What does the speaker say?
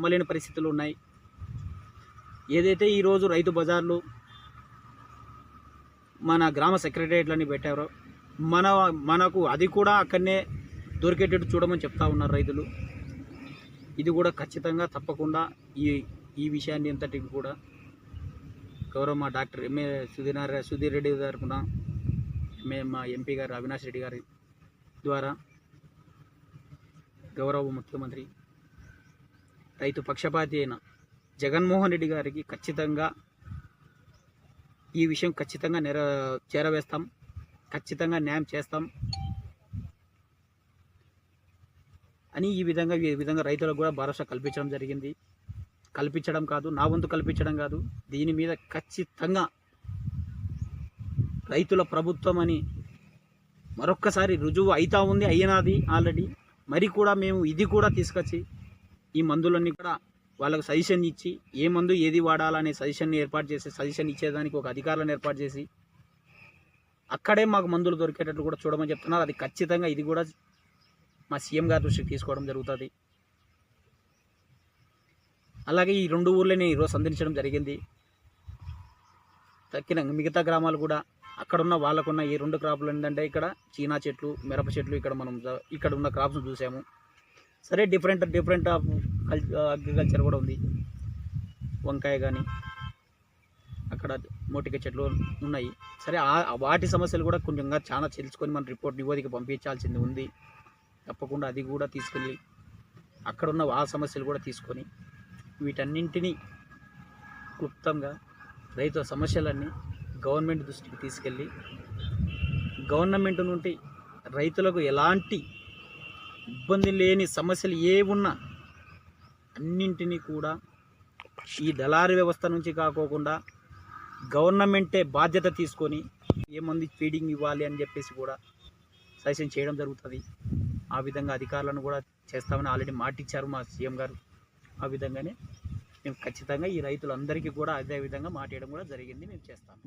నమ్మలేని పరిస్థితులు ఉన్నాయి. ఏదైతే ఈరోజు రైతు బజార్లు మన గ్రామ సెక్రటరియట్లని పెట్టారో మన మనకు అది కూడా అక్కడనే దొరికేటట్టు చూడమని చెప్తా ఉన్నారు రైతులు. ఇది కూడా ఖచ్చితంగా తప్పకుండా ఈ ఈ విషయాన్ని అంతటికి కూడా గౌరవ మా డాక్టర్ ఎంఏ సుధీర్ సుధీర్ రెడ్డి తరఫున ఎంఏ మా ఎంపీ గారు అవినాష్ రెడ్డి గారి ద్వారా గౌరవ ముఖ్యమంత్రి రైతు పక్షపాతి అయిన జగన్మోహన్ రెడ్డి గారికి ఖచ్చితంగా ఈ విషయం ఖచ్చితంగా నెర చేరవేస్తాం. ఖచ్చితంగా న్యాయం చేస్తాం. అని ఈ విధంగా ఈ విధంగా రైతులకు కూడా భరోసా కల్పించడం జరిగింది. కల్పించడం కాదు నా వంతు కల్పించడం కాదు. దీని మీద ఖచ్చితంగా రైతుల ప్రభుత్వం అని మరొక్కసారి రుజువు అవుతా ఉంది అయినది ఆల్రెడీ. మరి కూడా మేము ఇది కూడా తీసుకొచ్చి ఈ మందులన్నీ కూడా వాళ్ళకు సజెషన్ ఇచ్చి ఏ మందు ఏది వాడాలనే సజెషన్ ఏర్పాటు చేసి సజెషన్ ఇచ్చేదానికి ఒక అధికారులను ఏర్పాటు చేసి అక్కడే మాకు మందులు దొరికేటట్లు కూడా చూడమని చెప్తున్నారు. అది ఖచ్చితంగా ఇది కూడా మా సీఎం గారి దృష్టికి తీసుకోవడం జరుగుతుంది. అలాగే ఈ రెండు ఊర్లని ఈరోజు సందర్శించడం జరిగింది. తక్కిన మిగతా గ్రామాలు కూడా అక్కడున్న వాళ్ళకున్న ఈ రెండు క్రాప్లు ఏంటంటే ఇక్కడ చీనా చెట్లు మిరప చెట్లు ఇక్కడ మనం ఇక్కడ ఉన్న క్రాప్స్ చూసాము. సరే డిఫరెంట్ డిఫరెంట్ ఆఫ్ అగ్రికల్చర్ కూడా ఉంది. వంకాయ కానీ అక్కడ మోటిక చెట్లు ఉన్నాయి. సరే వాటి సమస్యలు కూడా కొంచెంగా చాలా తెలుసుకొని మన రిపోర్ట్ నివేదిక పంపించాల్సింది ఉంది. తప్పకుండా అది కూడా తీసుకెళ్ళి అక్కడ ఉన్న ఆ సమస్యలు కూడా తీసుకొని వీటన్నింటినీ క్లుప్తంగా రైతు సమస్యలన్నీ గవర్నమెంట్ దృష్టికి తీసుకెళ్ళి గవర్నమెంట్ నుండి రైతులకు ఎలాంటి ఇబ్బంది లేని సమస్యలు ఏ ఉన్నా అన్నింటినీ కూడా ఈ దళారీ వ్యవస్థ నుంచి కాకోకుండా గవర్నమెంటే బాధ్యత తీసుకొని ఏ మంది ఫీడింగ్ ఇవ్వాలి అని చెప్పేసి కూడా సజెషన్ చేయడం జరుగుతుంది. ఆ విధంగా అధికారులను కూడా చేస్తామని ఆల్రెడీ మాటిచ్చారు మా సీఎం గారు. ఆ విధంగానే మేము ఖచ్చితంగా ఈ రైతులందరికీ కూడా అదే విధంగా మాట్లాడడం కూడా జరిగింది. మేము చేస్తాము